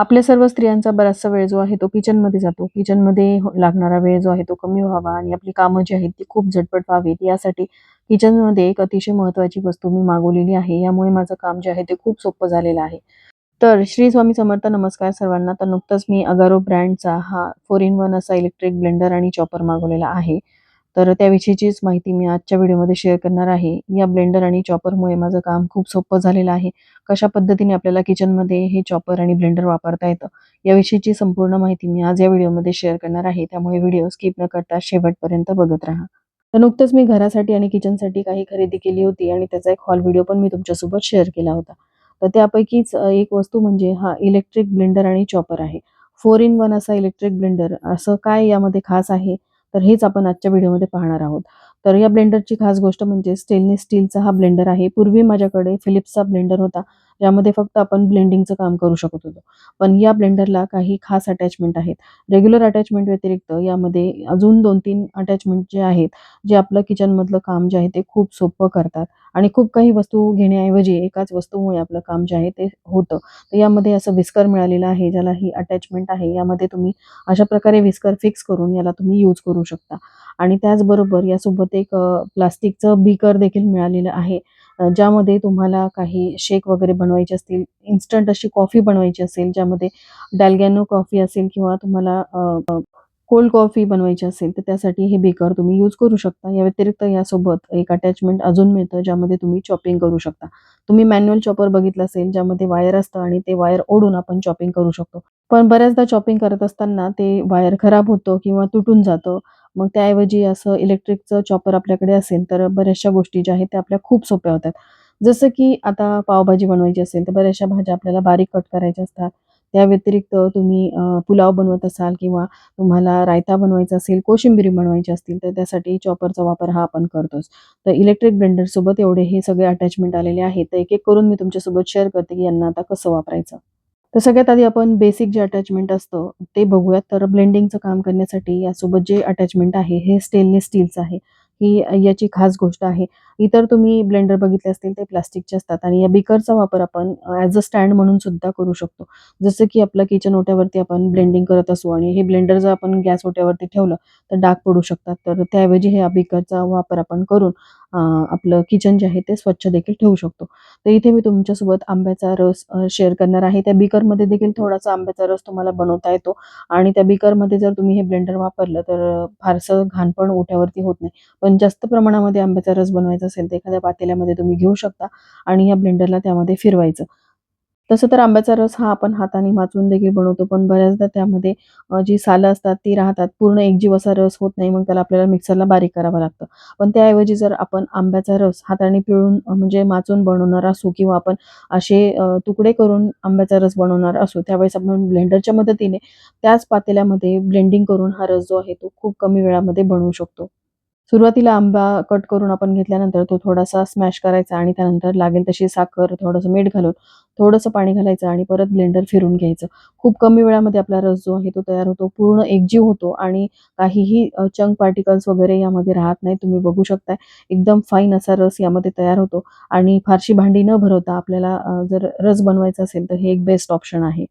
आपल्या सर्व स्त्रियांचा बराचसा वेळ जो आहे तो किचनमध्ये जातो. किचनमध्ये हो लागणारा वेळ जो आहे तो कमी व्हावा आणि आपली कामं जी आहेत ती खूप झटपट व्हावीत यासाठी किचनमध्ये एक अतिशय महत्त्वाची वस्तू मी मागवलेली आहे. यामुळे माझं काम जे आहे ते खूप सोपं झालेलं आहे. तर श्री स्वामी समर्थ नमस्कार सर्वांना. तर नुकतंच मी अगारो ब्रँडचा हा फोर इन वन असा इलेक्ट्रिक ब्लेंडर आणि चॉपर मागवलेला आहे. तर त्याविषयीचीच माहिती मी आजच्या व्हिडिओमध्ये शेअर करणार आहे. या ब्लेंडर आणि चॉपरमुळे माझं काम खूप सोपं झालेलं आहे. कशा पद्धतीने आपल्याला किचनमध्ये हे चॉपर आणि ब्लेंडर वापरता येतं, याविषयीची संपूर्ण माहिती मी आज या व्हिडिओमध्ये शेअर करणार आहे. त्यामुळे व्हिडिओ स्किप न करता शेवटपर्यंत बघत राहा. तर नुकतंच मी घरासाठी आणि किचनसाठी काही खरेदी केली होती आणि त्याचा एक हॉल व्हिडिओ पण मी तुमच्यासोबत शेअर केला होता. तर त्यापैकीच एक वस्तू म्हणजे हा इलेक्ट्रिक ब्लेंडर आणि चॉपर आहे. फोर इन वन असा इलेक्ट्रिक ब्लेंडर. असं काय यामध्ये खास आहे? तर हेच आपण आजच्या व्हिडिओमध्ये पाहणार आहोत. तर या ब्लेंडरची खास गोष्ट म्हणजे स्टेनलेस स्टीलचा हा ब्लेंडर आहे. पूर्वी माझ्याकडे फिलिप्सचा ब्लेंडर होता. ज्यामध्ये फक्त आपण ब्लेंडिंगचं काम करू शकत होतो. पण या ब्लेंडरला काही खास अटॅचमेंट आहेत. रेग्युलर अटॅचमेंट व्यतिरिक्त यामध्ये अजून 2-3 अटॅचमेंट जे आहेत, जे आपलं किचनमधलं काम जे आहे ते खूप सोपं करतात आणि खूप काही वस्तू घेण्याऐवजी एकाच वस्तूमुळे आपलं काम जे आहे ते होतं. तर यामध्ये असं विस्कर मिळालेलं आहे, ज्याला ही अटॅचमेंट आहे. यामध्ये तुम्ही अशा प्रकारे विस्कर फिक्स करून याला तुम्ही यूज करू शकता आणि त्याचबरोबर यासोबत एक प्लास्टिकचं बीकर देखील मिळालेलं आहे. ज्यामध्ये तुम्हाला काही शेक वगैरे बनवायचे असतील, इन्स्टंट अशी कॉफी बनवायची असेल, ज्यामध्ये डॅलगॅनो कॉफी असेल किंवा तुम्हाला कोल्ड कॉफी बनवायची असेल, तर त्यासाठी हे बेकर तुम्ही यूज करू शकता. या व्यतिरिक्त यासोबत एक अटॅचमेंट अजून मिळतं, ज्यामध्ये तुम्ही चॉपिंग करू शकता. तुम्ही मॅन्युअल चॉपर बघितलं असेल, ज्यामध्ये वायर असतं आणि ते वायर ओढून आपण चॉपिंग करू शकतो. पण बऱ्याचदा चॉपिंग करत असताना ते वायर खराब होतं किंवा तुटून जातं. मग त्याऐवजी असं इलेक्ट्रिकचं चॉपर आपल्याकडे असेल, तर बऱ्याचशा गोष्टी ज्या आहेत त्या आपल्या खूप सोप्या होतात. जसं की आता पावभाजी बनवायची असेल, तर बऱ्याचशा भाज्या आपल्याला बारीक कट करायच्या असतात. त्या व्यतिरिक्त तुम्ही पुलाव बनवत असाल किंवा तुम्हाला रायता बनवायचा असेल, कोशिंबिरी बनवायची असतील, तर त्यासाठी चॉपरचा वापर हा आपण करतोच. तर इलेक्ट्रिक ब्लेंडरसोबत एवढे हे सगळे अटॅचमेंट आलेले आहेत. तर एक-एक करून मी तुमच्यासोबत शेअर करते, की यांना आता कसं वापरायचं. तर सगळ्यात आधी आपण बेसिक जे अटॅचमेंट असतं ते बघूयात. तर ब्लेंडिंगचं काम करण्यासाठी यासोबत जे अटॅचमेंट आहे हे स्टेनलेस स्टीलचं आहे. ही याची खास गोष्ट आहे. इतर तुम्ही ब्लेंडर बघितले असतील ते प्लास्टिकचे असतात आणि या बिकरचा वापर आपण ॲज अ स्टँड म्हणून सुद्धा करू शकतो. जसं की आपलं किचन ओट्यावरती आपण ब्लेंडिंग करत असू आणि हे ब्लेंडर जर आपण गॅस ओट्यावरती ठेवलं, तर डाग पडू शकतात. तर त्याऐवजी हे बिकरचा वापर आपण करून आपलं किचन जे आहे ते स्वच्छ देखील ठेवू शकतो. तर इथे मी तुमच्यासोबत आंब्याचा रस शेअर करणार आहे. त्या बीकरमध्ये देखील थोडासा आंब्याचा रस तुम्हाला बनवता येतो आणि त्या बीकरमध्ये जर तुम्ही हे ब्लेंडर वापरलं, तर फारसं घाण पण ओठ्यावरती होत नाही. पण जास्त प्रमाणामध्ये आंब्याचा रस बनवायचा असेल, तर एखाद्या पातेल्यामध्ये तुम्ही घेऊ शकता आणि या ब्लेंडरला त्यामध्ये फिरवायचं. तसं तर आंब्याचा रस हा आपण हाताने माचून देखील बनवतो, पण बऱ्याचदा त्यामध्ये जी सालं असतात ती राहतात. पूर्ण एकजीव असा रस होत नाही. मग त्याला आपल्याला मिक्सरला बारीक करावं लागतं. पण त्याऐवजी जर आपण आंब्याचा रस हाताने पिळून म्हणजे माचून बनवणार असू किंवा आपण असे तुकडे करून आंब्याचा रस बनवणार असू, त्यावेळेस आपण ब्लेंडरच्या मदतीने त्याच पातेल्यामध्ये ब्लेंडिंग करून हा रस जो आहे तो खूप कमी वेळामध्ये बनवू शकतो. सुरुवातीला आंबा कट करून आपण घेतल्यानंतर तो थोडासा स्मॅश करायचा आणि त्यानंतर लागेल तशी साखर, थोडंसं मीठ घालून थोडंसं पाणी घालायचं आणि परत ब्लेंडर फिरून घ्यायचं. खूप कमी वेळामध्ये आपला रस जो आहे तो तयार होतो. पूर्ण एकजीव होतो आणि काहीही चंक पार्टिकल्स वगैरे यामध्ये राहत नाही. तुम्ही बघू शकताय एकदम फाईन असा रस यामध्ये तयार होतो आणि फारशी भांडी न भरवता आपल्याला जर रस बनवायचा असेल, तर हे एक बेस्ट ऑप्शन आहे.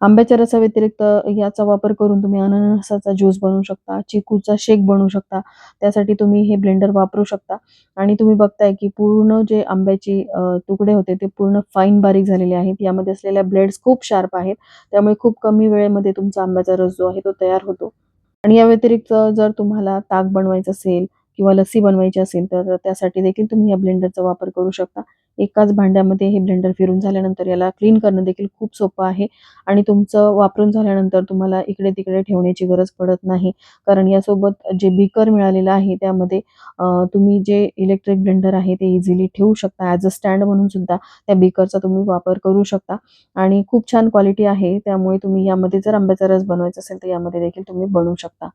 आंब्याच्या रसाव्यतिरिक्त याचा वापर करून तुम्ही अननसाचा ज्यूस बनवू शकता, चिकूचा शेक बनवू शकता. त्यासाठी तुम्ही हे ब्लेंडर वापरू शकता आणि तुम्ही बघताय की पूर्ण जे आंब्याचे तुकडे होते ते पूर्ण फाईन बारीक झालेले आहेत. यामध्ये असलेल्या ब्लेड्स खूप शार्प आहेत. त्यामुळे खूप कमी वेळेमध्ये तुमचा आंब्याचा रस जो आहे तो तयार होतो. आणि या व्यतिरिक्त जर तुम्हाला ताक बनवायचं असेल किंवा लस्सी बनवायची असेल, तर त्यासाठी देखील तुम्ही या ब्लेंडरचा वापर करू शकता. एकाच भांड्यामध्ये हे ब्लेंडर फिरून झाल्यानंतर याला क्लीन करणं देखील खूप सोपं आहे आणि तुमचं वापरून झाल्यानंतर तुम्हाला इकडे-तिकडे ठेवण्याची गरज पडत नाही. कारण यासोबत जे बीकर मिळालेलं आहे त्यामध्ये तुम्ही जे इलेक्ट्रिक ब्लेंडर आहे ते इझिली ठेवू शकता. ॲज अ स्टँड म्हणून सुद्धा त्या बीकरचा तुम्ही वापर करू शकता आणि खूप छान क्वालिटी आहे. त्यामुळे तुम्ही यामध्ये जर आंब्याचा रस बनवायचा असेल, तर यामध्ये देखील तुम्ही बनवू शकता.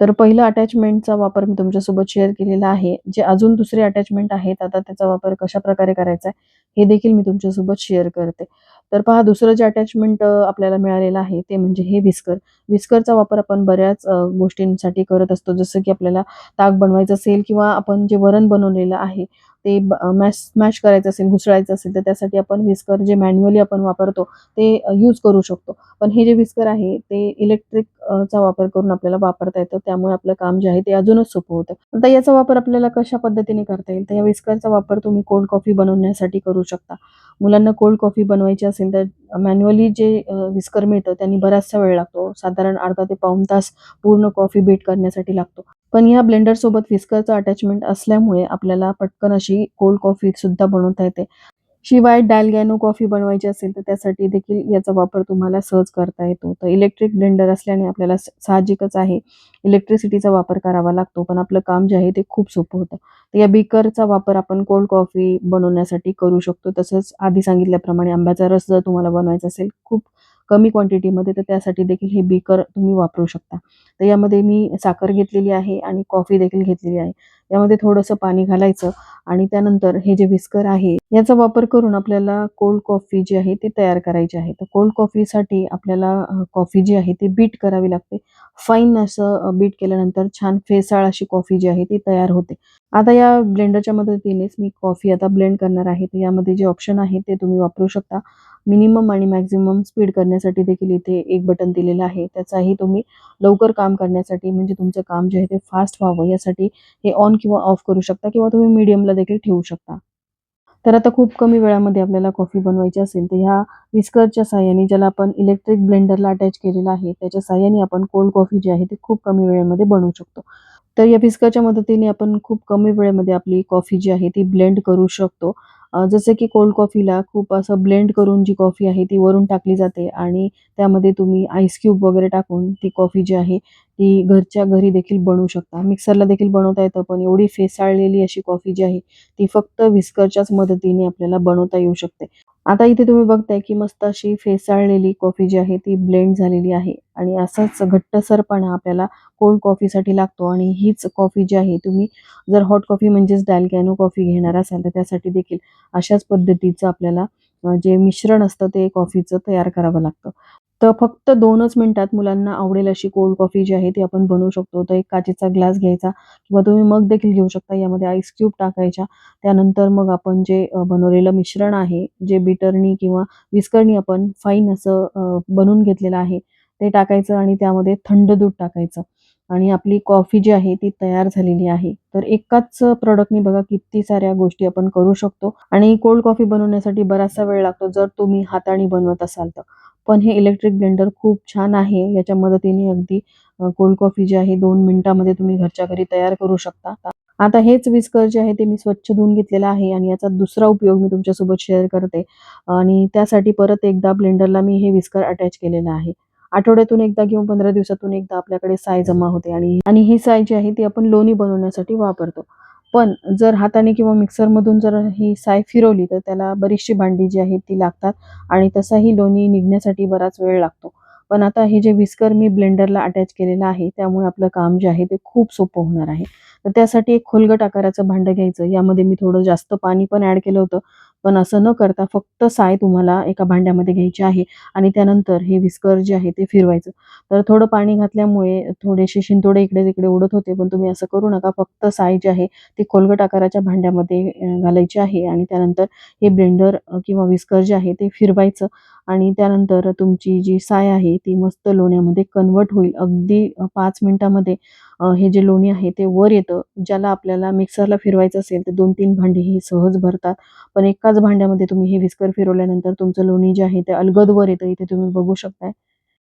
तर पहिलं अटॅचमेंटचा वापर मी तुमच्यासोबत शेअर केलेला आहे. जे अजून दुसरे अटॅचमेंट आहेत, आता त्याचा वापर कशाप्रकारे करायचा आहे, हे देखील मी तुमच्यासोबत शेअर करते. तर पहा दुसरं जे अटॅचमेंट आपल्याला मिळालेलं आहे ते म्हणजे हे विस्कर विस्करचा वापर आपण बऱ्याच गोष्टींसाठी करत असतो जसं की आपल्याला ताक बनवायचं असेल किंवा आपण जे वरण बनवलेलं आहे ते मॅश स्मॅश करायचं असेल घुसळायचं असेल तर त्यासाठी आपण विस्कर जे मॅन्युअली आपण वापरतो ते यूज करू शकतो. पण हे जे विस्कर आहे ते इलेक्ट्रिक चा वापर करून आपल्याला वापरता येतं. त्यामुळे आपलं काम जे आहे ते अजूनच सोपं होतं. आता याचा वापर आपल्याला कशा पद्धतीने करता येईल? तर या विस्करचा वापर तुम्ही कोल्ड कॉफी बनवण्यासाठी करू शकता. मुलांना कोल्ड कॉफी बनवायची असेल तर मॅन्युअली जे विस्कर मिळतं त्यांनी बराचसा वेळ लागतो. साधारण अर्धा ते पाऊण तास पूर्ण कॉफी बीट करण्यासाठी लागतो. पण या ब्लेंडर सोबत विस्करचं अटॅचमेंट असल्यामुळे आपल्याला पटकन अशी कोल्ड कॉफी सुद्धा बनवता येते. शिवाय डॅलगॅनो कॉफी बनवायची असेल तर त्यासाठी देखील याचा वापर तुम्हाला सहज करता येतो. तर इलेक्ट्रिक ब्लेंडर असल्याने आपल्याला साहजिकच आहे. इलेक्ट्रिसिटीचा वापर करावा लागतो पण आपलं काम जे आहे ते खूप सोपं होतं. तर या बीकरचा वापर आपण कोल्ड कॉफी बनवण्यासाठी करू शकतो. तसंच आधी सांगितल्याप्रमाणे आंब्याचा रस जर तुम्हाला बनवायचा असेल खूप कमी क्वांटिटीमध्ये तर त्यासाठी देखील हे बीकर तुम्ही वापरू शकता. तर यामध्ये मी साखर घेतलेली आहे आणि कॉफी देखील घेतलेली आहे. यामध्ये थोडंसं पाणी घालायचं आणि त्यानंतर हे जे विस्कर आहे याचा वापर करून आपल्याला कोल्ड कॉफी जी आहे ती तयार करायची आहे. तर कोल्ड कॉफीसाठी आपल्याला कॉफी जी आहे ती बीट करावी लागते. फाईन असं बीट केल्यानंतर छान फेसाळ अशी कॉफी जी आहे ती तयार होते. आता या ब्लेंडरच्या मदतीनेच मी कॉफी आता ब्लेंड करणार आहे. तर यामध्ये जे ऑप्शन आहे ते तुम्ही वापरू शकता. मिनिमम आणि मॅक्झिमम स्पीड करण्यासाठी देखील इथे एक बटन दिलेलं आहे. त्याचाही तुम्ही लवकर काम करण्यासाठी म्हणजे तुमचं काम जे आहे ते फास्ट व्हावं. यासाठी हे ऑन किंवा ऑफ करू शकता किंवा तुम्ही मीडियमला देखील ठेवू शकता. तर आता खूप कमी वेळामध्ये आपल्याला कॉफी बनवायची असेल तर ह्या विस्करच्या साह्याने ज्याला आपण इलेक्ट्रिक ब्लेंडरला अटॅच केलेलं आहे त्याच्या साह्याने आपण कोल्ड कॉफी जी आहे ती खूप कमी वेळेमध्ये बनवू शकतो. तर या विस्करच्या मदतीने आपण खूप कमी वेळेमध्ये आपली कॉफी जी आहे ती ब्लेंड करू शकतो. जसं की कोल्ड कॉफीला खूप असं ब्लेंड करून जी कॉफी आहे ती वरून टाकली जाते आणि त्यामध्ये तुम्ही आईस क्यूब वगैरे टाकून ती कॉफी जी आहे ती घरच्या घरी देखील बनवू शकता. मिक्सरला देखील बनवता येतं पण एवढी फेसाळलेली अशी कॉफी जी आहे ती फक्त विस्करच्याच मदतीने आपल्याला बनवता येऊ शकते. आता इथे तुम्ही बघताय की मस्त अशी फेसाळलेली कॉफी जी आहे ती ब्लेंड झालेली आहे. आणि असाच घट्टसरपणा आपल्याला कोल्ड कॉफीसाठी लागतो आणि हीच कॉफी जी आहे तुम्ही जर हॉट कॉफी म्हणजेच डॅलकॅनो कॉफी घेणार असाल तर त्यासाठी देखील अशाच पद्धतीचं आपल्याला जे मिश्रण असतं ते कॉफीचं तयार करावं लागतं. तर फक्त दोनच मिनिटात मुलांना आवडेल अशी कोल्ड कॉफी जी आहे ती आपण बनवू शकतो. तर एक काचेचा ग्लास घ्यायचा किंवा तुम्ही मग देखील घेऊ शकता. यामध्ये आईस क्यूब टाकायच्या. त्यानंतर मग आपण जे बनवलेलं मिश्रण आहे जे बिटरनी किंवा विस्करनी आपण फाईन असं बनवून घेतलेलं आहे ते टाकायचं आणि त्यामध्ये थंड दूध टाकायचं. आणि आपली कॉफी जी आहे ती तयार झालेली आहे. तर एकाच प्रॉडक्टनी बघा किती साऱ्या गोष्टी आपण करू शकतो. आणि कोल्ड कॉफी बनवण्यासाठी बराचसा वेळ लागतो जर तुम्ही हाताने बनवत असाल तर. पण हे इलेक्ट्रिक ब्लेंडर खूप छान आहे. याच्या मदतीने अगदी कोल्ड कॉफी जी आहे दोन मिनिटामध्ये तुम्ही घरच्या घरी तयार करू शकता. आता हेच विस्कर जे आहे ते मी स्वच्छ धुवून घेतलेलं आहे आणि याचा दुसरा उपयोग मी तुमच्यासोबत शेअर करते. आणि त्यासाठी परत एकदा ब्लेंडरला मी हे विस्कर अटॅच केलेलं आहे. आठवड्यातून एकदा किंवा पंधरा दिवसातून एकदा आपल्याकडे साय जमा होते आणि आणि ही साय जी आहे ती आपण लोणी बनवण्यासाठी वापरतो. पण जर हाताने किंवा मिक्सरमधून जर ही साय फिरवली तर त्याला बरीचशी भांडी जी आहेत ती लागतात आणि तसाही लोणी निघण्यासाठी बराच वेळ लागतो. पण आता हे जे विस्कर मी ब्लेंडरला अटॅच केलेलं आहे त्यामुळे आपलं काम जे आहे ते खूप सोपं होणार आहे. तर त्यासाठी एक खोलगट आकाराचं भांडं घ्यायचं यामध्ये मी थोडं जास्त पाणी पण ॲड केलं होतं. पण असं न करता फक्त साय तुम्हाला एका भांड्यामध्ये घ्यायची आहे आणि त्यानंतर हे विस्कर जे आहे ते फिरवायचं. तर थोडं पाणी घातल्यामुळे थोडेसे शिंतोडे इकडे तिकडे उडत होते पण तुम्ही असं करू नका. फक्त साय जी आहे ते खोलगट आकाराच्या भांड्यामध्ये घालायची आहे आणि त्यानंतर हे ब्लेंडर किंवा विस्कर जे आहे ते फिरवायचं. आणि त्यानंतर तुमची जी साय आहे ती मस्त लोण्यामध्ये कन्वर्ट होईल. अगदी पाच मिनटामध्ये हे जे लोणी आहे ते वर येतं. ज्याला आपल्याला मिक्सरला फिरवायचं असेल तर दोन तीन भांडी ही सहज भरतात. पण एकाच भांड्यामध्ये तुम्ही हे विस्कर फिरवल्यानंतर तुमचं लोणी जे आहे ते अलगद वर येतं. इथे तुम्ही बघू शकताय.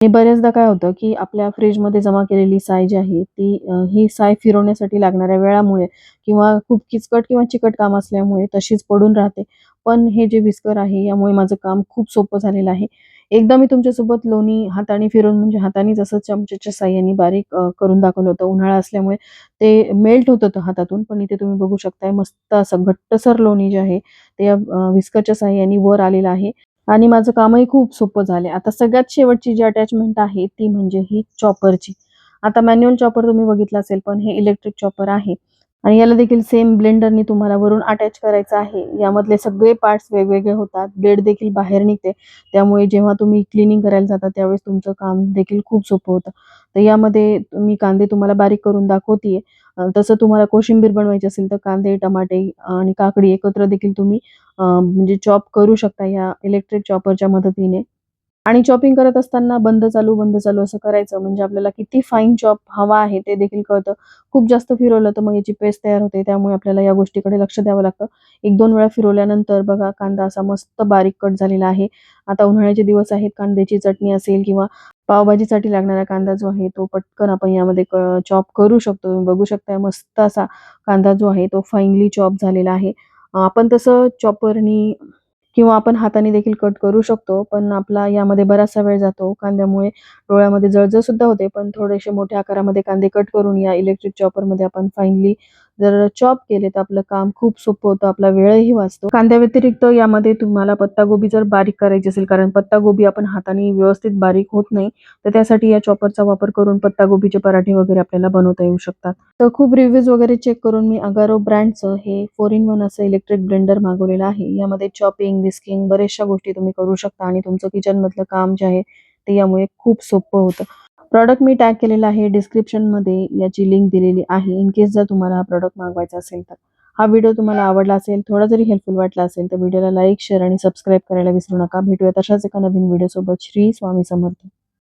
आणि बऱ्याचदा काय होतं की आपल्या फ्रीजमध्ये जमा केलेली साय जी आहे ती ही साय फिरवण्यासाठी लागणाऱ्या वेळामुळे किंवा खूप किचकट किंवा चिकट काम असल्यामुळे तशीच पडून राहते. पण हे जे विस्कर आहे यामुळे माझं काम खूप सोपं झालेलं आहे. एकदा मी तुमच्यासोबत लोणी हाताने फिरून म्हणजे हाताने जसं चमच्याच्या साह्याने बारीक करून दाखवलं होतं. उन्हाळा असल्यामुळे ते मेल्ट होत होतं हातातून पण इथे तुम्ही बघू शकताय मस्त असं घट्टसर लोणी जे आहे ते या विस्करच्या साह्याने वर आलेलं आहे. आणि माझं कामही खूप सोपं झाले आता सगळ्यात शेवटची जी अटॅचमेंट आहे ती म्हणजे ही चॉपरची आता मॅन्युअल चॉपर तुम्ही बघितलं असेल पण हे इलेक्ट्रिक चॉपर आहे. आणि याला देखील सेम ब्लेंडरनी तुम्हाला वरून अटॅच करायचं आहे. यामधले सगळे पार्ट्स वेगवेगळे होतात. ब्लेड देखील बाहेर निघते. त्यामुळे जेव्हा तुम्ही क्लिनिंग करायला जाता त्यावेळेस तुमचं काम देखील खूप सोपं होतं. तर यामध्ये मी कांदे तुम्हाला बारीक करून दाखवतीये. तसं तुम्हाला कोशिंबीर बनवायची असेल तर कांदे टमाटे आणि काकडी एकत्र देखील तुम्ही अ, म्हणजे चॉप करू शकता या इलेक्ट्रिक चॉपरच्या मदतीने. आणि चॉपिंग करत असताना बंद चालू बंद चालू असं करायचं. म्हणजे आपल्याला किती फाईन चॉप हवा आहे ते देखील कळतं. खूप जास्त फिरवलं तर मग याची पेस्ट तयार होते. त्यामुळे आपल्याला या गोष्टीकडे लक्ष द्यावं लागतं. एक दोन वेळा फिरवल्यानंतर बघा कांदा असा मस्त बारीक कट झालेला आहे. आता उन्हाळ्याचे दिवस आहेत. कांद्याची चटणी असेल किंवा पावभाजीसाठी लागणारा कांदा जो आहे तो पटकन आपण यामध्ये चॉप करू शकतो. तुम्ही बघू शकता मस्त असा कांदा जो आहे तो फाईनली चॉप झालेला आहे. आपण तसं चॉपरनी किंवा आपण हाताने देखील कट करू शकतो पण आपला यामध्ये बराचसा वेळ जातो. कांद्यामुळे डोळ्यामध्ये जळजळ सुद्धा होते पण थोडेसे मोठ्या आकारामध्ये कांदे कट करून या इलेक्ट्रिक चॉपरमध्ये आपण फाईनली जर चॉप केले तर आपलं काम खूप सोपं होतं आपला वेळही वाचतो. कांद्या व्यतिरिक्त यामध्ये तुम्हाला पत्तागोबी जर बारीक करायची असेल कारण पत्तागोबी आपण हाताने व्यवस्थित बारीक होत नाही तर त्यासाठी या चॉपरचा वापर करून पत्तागोबीचे पराठे वगैरे आपल्याला बनवता येऊ शकतात. तर खूप रिव्ह्यूज वगैरे चेक करून मी अगारो ब्रँडचं हे फोर इन वन असं इलेक्ट्रिक ब्लेंडर मागवलेलं आहे. यामध्ये चॉपिंग विस्किंग बऱ्याचशा गोष्टी तुम्ही करू शकता आणि तुमचं किचन मधलं काम जे आहे ते यामुळे खूप सोपं होतं. प्रॉडक्ट मी टॅग केलेला आहे. डिस्क्रिप्शनमध्ये याची लिंक दिलेली आहे. इन केस जर तुम्हाला हा प्रॉडक्ट मागवायचा असेल तर. हा व्हिडिओ तुम्हाला आवडला असेल थोडा जरी हेल्पफुल वाटला असेल तर व्हिडिओला लाईक शेअर आणि सबस्क्राईब करायला विसरू नका. भेटूया तशाच एका नवीन व्हिडिओ सोबत. श्री स्वामी समर्थ.